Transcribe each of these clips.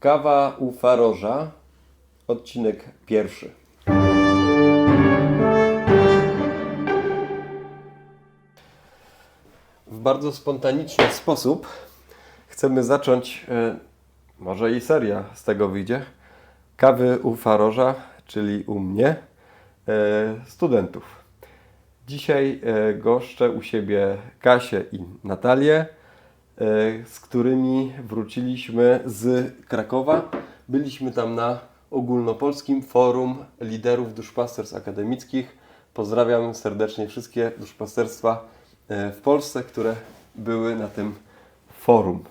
Kawa u Faroża, odcinek pierwszy. W bardzo spontaniczny sposób chcemy zacząć, e, może i seria z tego wyjdzie, kawy u Faroża, czyli u mnie, e, studentów. Dzisiaj e, goszczę u siebie Kasię i Natalię, z którymi wróciliśmy z Krakowa. Byliśmy tam na ogólnopolskim forum liderów duszpasterstw akademickich. Pozdrawiam serdecznie wszystkie duszpasterstwa e, w Polsce, które były na tym forum.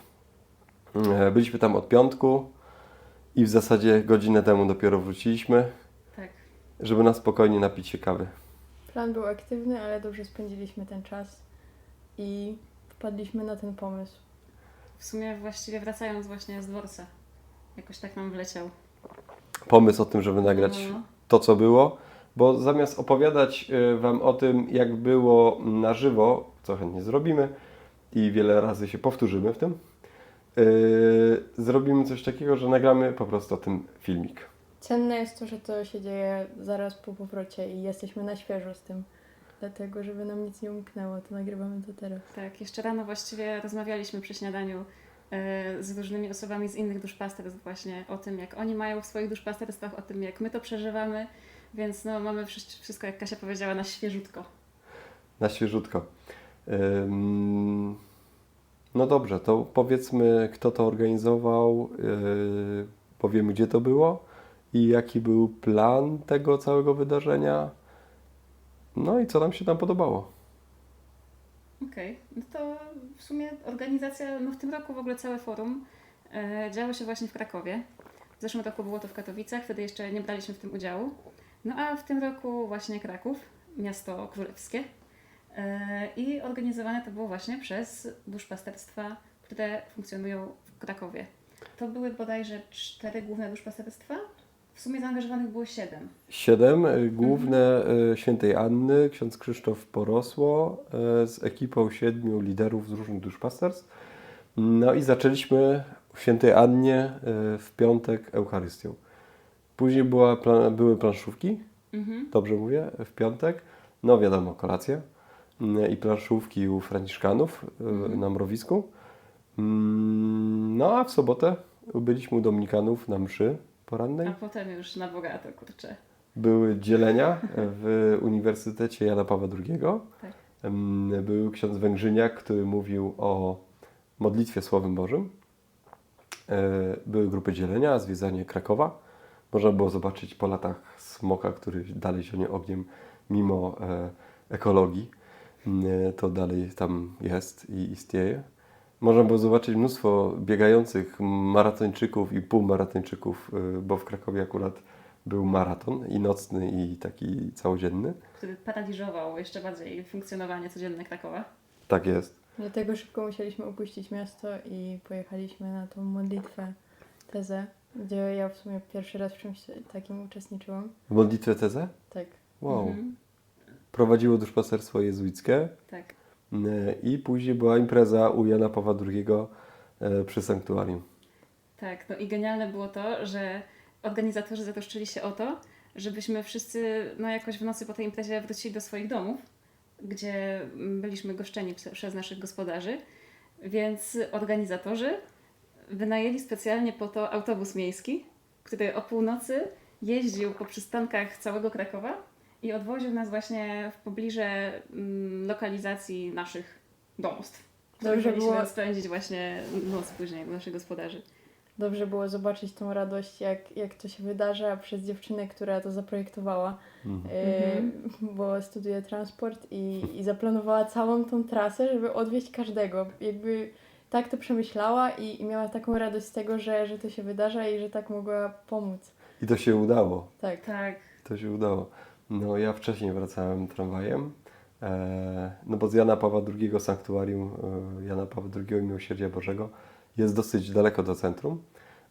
E, Byliśmy tam od piątku i w zasadzie godzinę temu dopiero wróciliśmy, Tak. żeby na spokojnie napić się kawy. Plan był aktywny, ale dobrze spędziliśmy ten czas i wpadliśmy na ten pomysł. W sumie właściwie wracając właśnie z dworca. Jakoś tak nam wleciał. Pomysł o tym, żeby nagrać No, to, co było, bo zamiast opowiadać y, Wam o tym, jak było na żywo, co chętnie zrobimy i wiele razy się powtórzymy w tym, y, zrobimy coś takiego, że nagramy po prostu o tym filmik. Cenne jest to, że to się dzieje zaraz po powrocie i jesteśmy na świeżo z tym. Dlatego, żeby nam nic nie umknęło, to nagrywamy to teraz. tak, jeszcze rano właściwie rozmawialiśmy przy śniadaniu e, z różnymi osobami z innych duszpasterstw właśnie o tym, jak oni mają w swoich duszpasterstwach, o tym, jak my to przeżywamy. Więc no, mamy wszy- wszystko, jak Kasia powiedziała, na świeżutko. Na świeżutko. Ym, No dobrze, to powiedzmy, kto to organizował, yy, powiemy, gdzie to było i jaki był plan tego całego wydarzenia. No i co nam się tam podobało. Okej, no to w sumie organizacja, no w tym roku w ogóle całe forum e, działo się właśnie w Krakowie. W zeszłym roku było to w Katowicach, wtedy jeszcze nie braliśmy w tym udziału. No a w tym roku właśnie Kraków, miasto królewskie. E, I organizowane to było właśnie przez duszpasterstwa, które funkcjonują w Krakowie. To były bodajże cztery główne duszpasterstwa. W sumie zaangażowanych było siedem. Siedem, y, główne y, świętej Anny, ksiądz Krzysztof Porosło y, z ekipą siedmiu liderów z różnych duszpasterstw. No i zaczęliśmy w świętej Annie w piątek Eucharystią. Później była, były planszówki, Mhm. dobrze mówię, w piątek. No wiadomo, kolacje mm, i planszówki u Franciszkanów Mhm. na Mrowisku. Mm, No a w sobotę byliśmy u Dominikanów na mszy porannej. A potem już na bogato, kurczę. Były dzielenia w Uniwersytecie Jana Pawła II. Tak. Był ksiądz Węgrzyniak, który mówił o modlitwie Słowem Bożym. E, Były grupy dzielenia, zwiedzanie Krakowa. Można było zobaczyć po latach smoka, który dalej zionie ogniem mimo e, ekologii. Mm, To dalej tam jest i istnieje. Można było zobaczyć mnóstwo biegających maratończyków i półmaratończyków, e, bo w Krakowie akurat był maraton i nocny, i taki całodzienny. który paraliżował jeszcze bardziej funkcjonowanie codzienne Krakowa. Tak jest. Dlatego szybko musieliśmy opuścić miasto i pojechaliśmy na tą modlitwę tezę, gdzie ja w sumie pierwszy raz w czymś takim uczestniczyłam. W modlitwie tezę? Tak. Wow. Mhm. Prowadziło duszpasterstwo jezuickie Tak. E, i później była impreza u Jana Pawła II e, przy sanktuarium. Tak, no i genialne było to, że organizatorzy zatroszczyli się o to, żebyśmy wszyscy no jakoś w nocy po tej imprezie wrócili do swoich domów, gdzie byliśmy goszczeni prze- przez naszych gospodarzy, więc organizatorzy wynajęli specjalnie po to autobus miejski, który o północy jeździł po przystankach całego Krakowa i odwoził nas właśnie w pobliże mm, lokalizacji naszych domostw. Dobrze było- spędzić właśnie noc później u naszych gospodarzy. Dobrze było zobaczyć tą radość, jak, jak to się wydarza przez dziewczynę, która to zaprojektowała, Mhm. yy, bo studiuje transport i, i zaplanowała całą tą trasę, żeby odwieźć każdego. Jakby tak to przemyślała i, i miała taką radość z tego, że, że to się wydarza i że tak mogła pomóc. I to się udało. Tak. Tak, To się udało. No ja wcześniej wracałem tramwajem, e, no bo z Jana Pawła II sanktuarium e, Jana Pawła II Miłosierdzia Bożego jest dosyć daleko do centrum,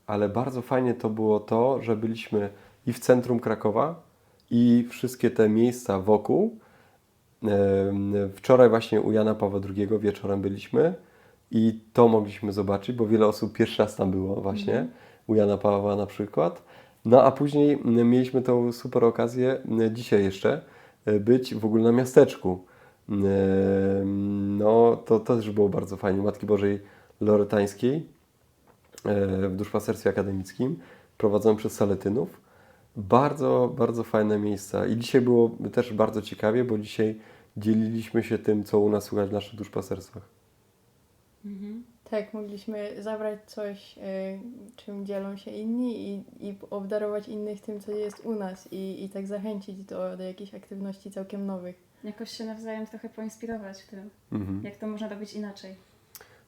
ale bardzo fajnie to było to, że byliśmy i w centrum Krakowa i wszystkie te miejsca wokół. E, Wczoraj właśnie u Jana Pawła II wieczorem byliśmy i to mogliśmy zobaczyć, bo wiele osób pierwszy raz tam było właśnie. u Jana Pawła na przykład. No a później m, mieliśmy tą super okazję m, dzisiaj jeszcze e, być w ogóle na miasteczku. E, No to, to też było bardzo fajnie. Matki Bożej Loretańskiej e, w duszpasterstwie akademickim prowadzonym przez Saletynów. Bardzo, bardzo fajne miejsca. I dzisiaj było też bardzo ciekawie, bo dzisiaj dzieliliśmy się tym, co u nas słychać w naszych duszpasterstwach. Mhm. Tak, mogliśmy zabrać coś, y, czym dzielą się inni i, i obdarować innych tym, co jest u nas i, i tak zachęcić do, do jakichś aktywności całkiem nowych. Jakoś się nawzajem trochę poinspirować w tym, Mhm. jak to można robić inaczej.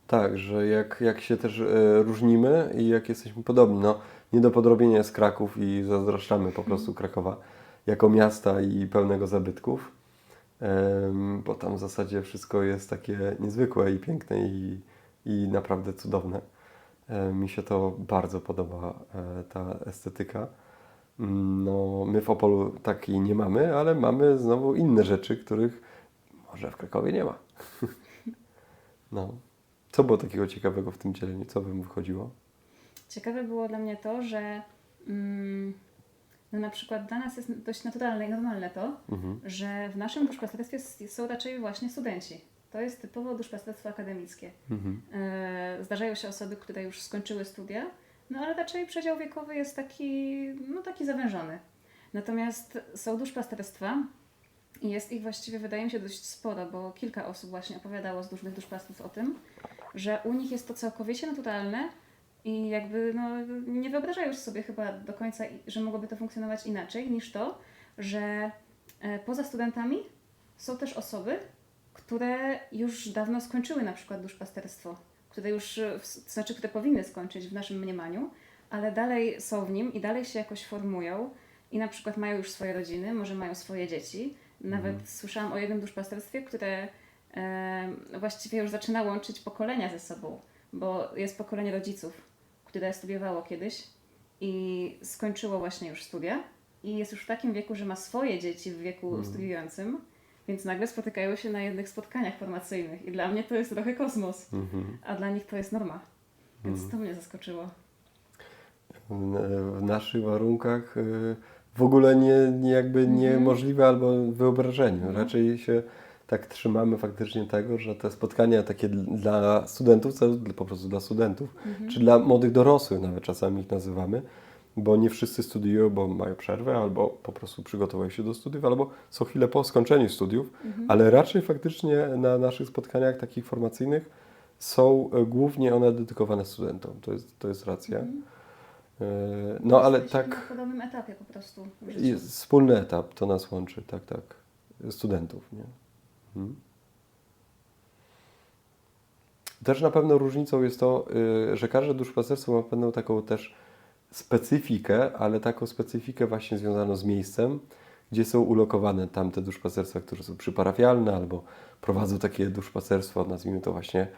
Tak, że jak, jak się też e, różnimy i jak jesteśmy podobni. No, nie do podrobienia jest Kraków i zazdroszczamy po prostu Krakowa jako miasta i pełnego zabytków, bo tam w zasadzie wszystko jest takie niezwykłe i piękne i, i naprawdę cudowne. E, Mi się to bardzo podoba, e, ta estetyka. Mm, No, my w Opolu takiej nie mamy, ale mamy znowu inne rzeczy, których może w Krakowie nie ma. No. Co było takiego ciekawego w tym dzieleniu? Co Wam wychodziło? Ciekawe było dla mnie to, że mm, no na przykład dla nas jest dość naturalne i normalne to, Mhm. że w naszym duszpasterstwie s- są raczej właśnie studenci. To jest typowo duszpasterstwo akademickie. Mhm. E, Zdarzają się osoby, które już skończyły studia, no ale raczej przedział wiekowy jest taki, no taki zawężony. Natomiast są duszpasterstwa i jest ich właściwie, wydaje mi się, dość sporo, bo kilka osób właśnie opowiadało z różnych duszpasterstw o tym, że u nich jest to całkowicie naturalne i jakby no, nie wyobrażają sobie chyba do końca, że mogłoby to funkcjonować inaczej niż to, że e, poza studentami są też osoby, które już dawno skończyły na przykład duszpasterstwo, które już, e, to znaczy, które powinny skończyć w naszym mniemaniu, ale dalej są w nim i dalej się jakoś formują i na przykład mają już swoje rodziny, może mają swoje dzieci. Nawet słyszałam o jednym duszpasterstwie, które e, właściwie już zaczyna łączyć pokolenia ze sobą, bo jest pokolenie rodziców, które studiowało kiedyś i skończyło właśnie już studia i jest już w takim wieku, że ma swoje dzieci w wieku studiującym, więc nagle spotykają się na jednych spotkaniach formacyjnych i dla mnie to jest trochę kosmos, Mhm. a dla nich to jest norma. Więc to mnie zaskoczyło. W- naszych warunkach y, w ogóle nie, nie jakby Mhm. niemożliwe albo w wyobrażeniu. Raczej się tak trzymamy faktycznie tego, że te spotkania takie dl- dla studentów, po prostu dla studentów, Mhm. czy dla młodych dorosłych nawet czasami ich nazywamy, bo nie wszyscy studiują, bo mają przerwę, albo po prostu przygotowują się do studiów, albo są chwilę po skończeniu studiów, Mhm. ale raczej faktycznie na naszych spotkaniach takich formacyjnych są e, głównie one dedykowane studentom. To jest, to jest racja. Mhm. E, No ale tak, Na podobnym etapie po prostu jest wspólny etap, to nas łączy, tak, tak, studentów, nie? Mhm. Też na pewno różnicą jest to, y, że każde duszpasterstwo ma pewną taką też specyfikę, ale taką specyfikę właśnie związaną z miejscem, gdzie są ulokowane tamte duszpasterstwa, które są przyparafialne albo prowadzą takie duszpasterstwo, nazwijmy to właśnie,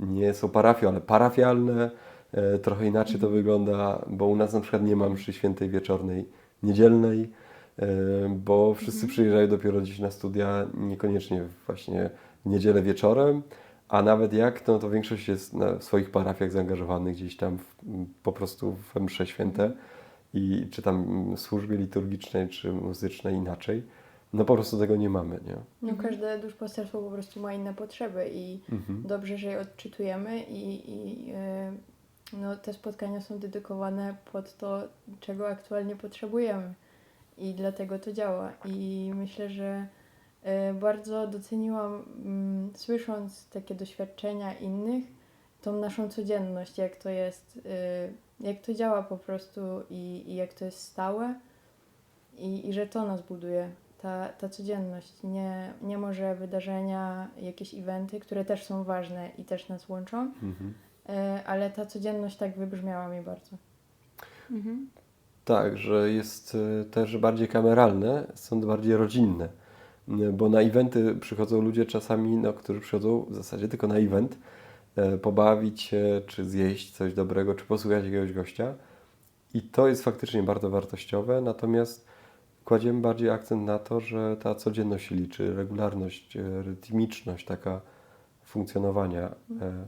nie są parafią, ale parafialne. E, Trochę inaczej to wygląda, bo u nas na przykład nie ma mszy świętej wieczornej niedzielnej, e, bo wszyscy przyjeżdżają dopiero dziś na studia, niekoniecznie właśnie w niedzielę wieczorem, a nawet jak, no to większość jest na, w swoich parafiach zaangażowanych gdzieś tam w, po prostu w msze święte i czy tam w służbie liturgicznej, czy muzycznej inaczej. No po prostu tego nie mamy, nie? No, każde duszpasterstwo po prostu ma inne potrzeby i Mhm. dobrze, że je odczytujemy i, i y, no, te spotkania są dedykowane pod to, czego aktualnie potrzebujemy i dlatego to działa i myślę, że bardzo doceniłam mm, słysząc takie doświadczenia innych, tą naszą codzienność, jak to jest, y, jak to działa po prostu i, i jak to jest stałe i, i że to nas buduje, ta, ta codzienność. Nie, nie może wydarzenia, jakieś eventy, które też są ważne i też nas łączą, Mhm. e, ale ta codzienność tak wybrzmiała mi bardzo. Mhm. Tak, że jest y, też bardziej kameralne, są bardziej rodzinne. Y, Bo na eventy przychodzą ludzie czasami, no, którzy przychodzą w zasadzie tylko na event, e, pobawić się, czy zjeść coś dobrego, czy posłuchać jakiegoś gościa. I to jest faktycznie bardzo wartościowe, natomiast kładziemy bardziej akcent na to, że ta codzienność się liczy, regularność, e, rytmiczność taka funkcjonowania. E,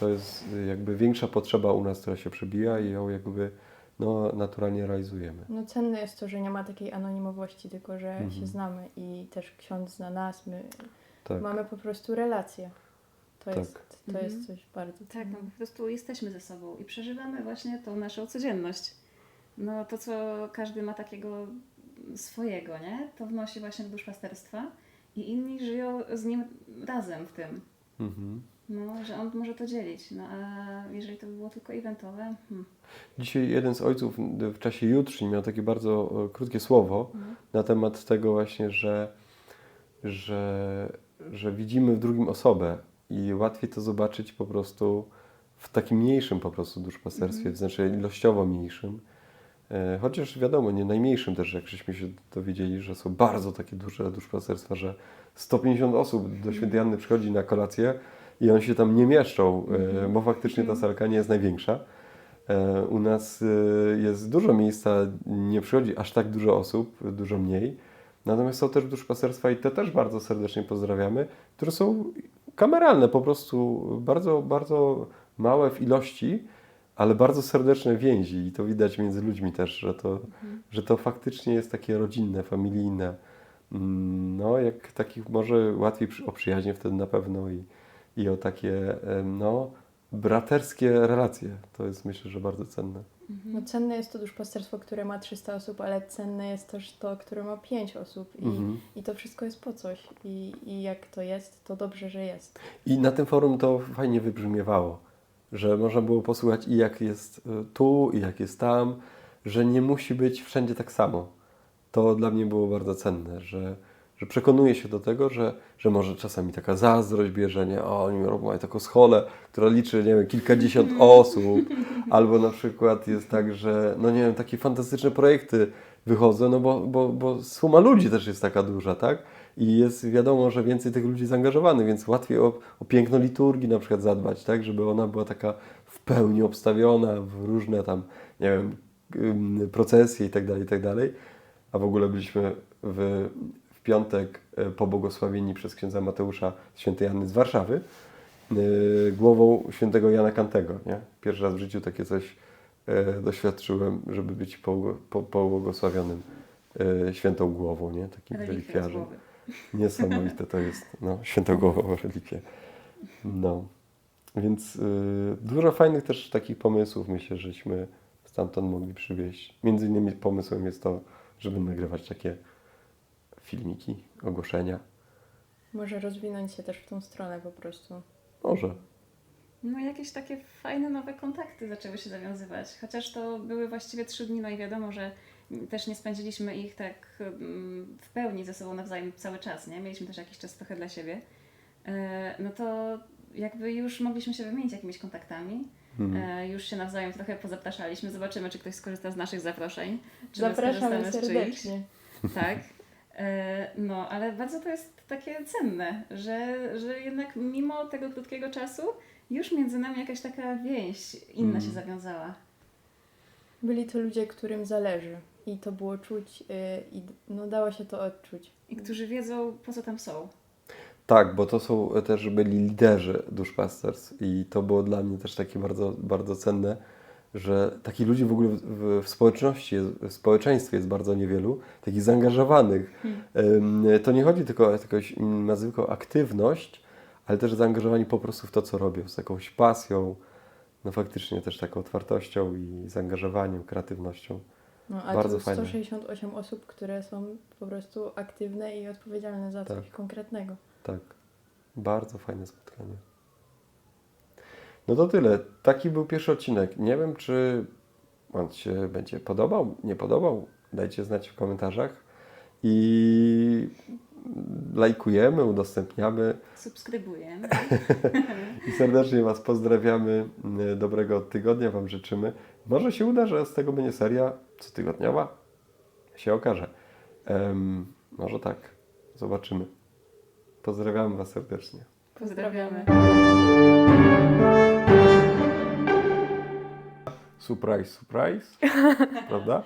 to jest jakby większa potrzeba u nas, która się przebija i ją jakby no, naturalnie realizujemy. No cenne jest to, że nie ma takiej anonimowości, tylko że Mhm. się znamy i też ksiądz zna nas, my Tak, mamy po prostu relacje. To, Tak. jest, to Mhm. jest coś bardzo Tak, no po prostu jesteśmy ze sobą i przeżywamy właśnie tą naszą codzienność. No to, co każdy ma takiego swojego, nie? To wnosi właśnie do duszpasterstwa i inni żyją z nim razem w tym. mhm. No, że on może to dzielić. No a jeżeli to by było tylko eventowe, hmm. Dzisiaj jeden z ojców w czasie jutrzni miał takie bardzo e, krótkie słowo Mhm. na temat tego właśnie, że, że, że widzimy w drugim osobę i łatwiej to zobaczyć po prostu w takim mniejszym po prostu duszpasterstwie, Mhm. to znaczy ilościowo mniejszym. E, Chociaż wiadomo, nie najmniejszym też, jak żeśmy się dowiedzieli, że są bardzo takie duże duszpasterstwa, że 150 osób do Świętej Anny przychodzi na kolację i oni się tam nie mieszczą, e, Mhm. bo faktycznie ta salka nie jest największa. E, U nas e, jest dużo miejsca, nie przychodzi aż tak dużo osób, dużo mniej. Natomiast są też duszpasterstwa i te też bardzo serdecznie pozdrawiamy, które są kameralne, po prostu bardzo, bardzo małe w ilości, ale bardzo serdeczne więzi i to widać między ludźmi też, że to, Mhm. że to faktycznie jest takie rodzinne, familijne. Mm, No, jak takich może łatwiej o przyjaźnie wtedy na pewno i, i o takie, no, braterskie relacje. To jest myślę, że bardzo cenne. Mhm. No cenne jest to duszpasterstwo, które ma 300 osób, ale cenne jest też to, które ma 5 osób i, Mhm. i to wszystko jest po coś. I, I jak to jest, to dobrze, że jest. I na tym forum to fajnie wybrzmiewało, że można było posłuchać i jak jest y, tu, i jak jest tam, że nie musi być wszędzie tak samo. To dla mnie było bardzo cenne, że, że przekonuję się do tego, że, że może czasami taka zazdrość bierze, nie, o, oni robią mają taką scholę, która liczy, nie wiem, kilkadziesiąt osób, albo na przykład jest tak, że, no nie wiem, takie fantastyczne projekty wychodzą, no bo, bo, bo suma ludzi też jest taka duża, tak? I jest wiadomo, że więcej tych ludzi zaangażowanych, więc łatwiej o, o piękno liturgii na przykład zadbać, tak? Żeby ona była taka w pełni obstawiona w różne tam, nie wiem, procesje i tak dalej, i tak dalej. A w ogóle byliśmy w piątek e, pobłogosławieni przez księdza Mateusza świętej Anny z Warszawy y, głową świętego Jana Kantego, nie? Pierwszy raz w życiu takie coś e, doświadczyłem, żeby być po, po, pobłogosławionym e, świętą głową, nie? Takim relikwiarzem. Niesamowite to jest, no, świętogłową relikwię. No, więc y, dużo fajnych też takich pomysłów myślę, żeśmy stamtąd mogli przywieźć. Między innymi pomysłem jest to, żeby nagrywać takie filmiki, ogłoszenia. Może rozwinąć się też w tą stronę po prostu. Może. No jakieś takie fajne nowe kontakty zaczęły się zawiązywać. Chociaż to były właściwie trzy dni, no i wiadomo, że też nie spędziliśmy ich tak mm, w pełni ze sobą nawzajem cały czas, nie? Mieliśmy też jakiś czas trochę dla siebie. E, No to jakby już mogliśmy się wymienić jakimiś kontaktami. Mhm. E, Już się nawzajem trochę pozapraszaliśmy. Zobaczymy, czy ktoś skorzysta z naszych zaproszeń. Czy my Zapraszamy skorzystamy z czyichś. serdecznie. Tak. E, No, ale bardzo to jest takie cenne, że, że jednak mimo tego krótkiego czasu już między nami jakaś taka więź inna Mm. się zawiązała. Byli to ludzie, którym zależy i to było czuć y, i no, dało się to odczuć. I którzy wiedzą, po co tam są. Tak, bo to są też byli liderzy duszpasterstw i to było dla mnie też takie bardzo, bardzo cenne, że takich ludzi w ogóle w, w, społeczności, w społeczeństwie jest bardzo niewielu, takich zaangażowanych. Ym, To nie chodzi tylko o jakąś mm, nazwę aktywność, ale też zaangażowani po prostu w to, co robią, z jakąś pasją, no faktycznie też taką otwartością i zaangażowaniem, kreatywnością. No, a Bardzo fajne. 168 osób, które są po prostu aktywne i odpowiedzialne za coś Tak. konkretnego. Tak, bardzo fajne spotkanie. No to tyle. Taki był pierwszy odcinek. Nie wiem, czy on się będzie podobał, nie podobał. Dajcie znać w komentarzach. I lajkujemy, udostępniamy. Subskrybuję. I serdecznie Was pozdrawiamy. Dobrego tygodnia Wam życzymy. Może się uda, że z tego będzie seria cotygodniowa. Się okaże. Em, może tak. Zobaczymy. Pozdrawiamy Was serdecznie. Pozdrawiamy. Surprise, surprise. Prawda?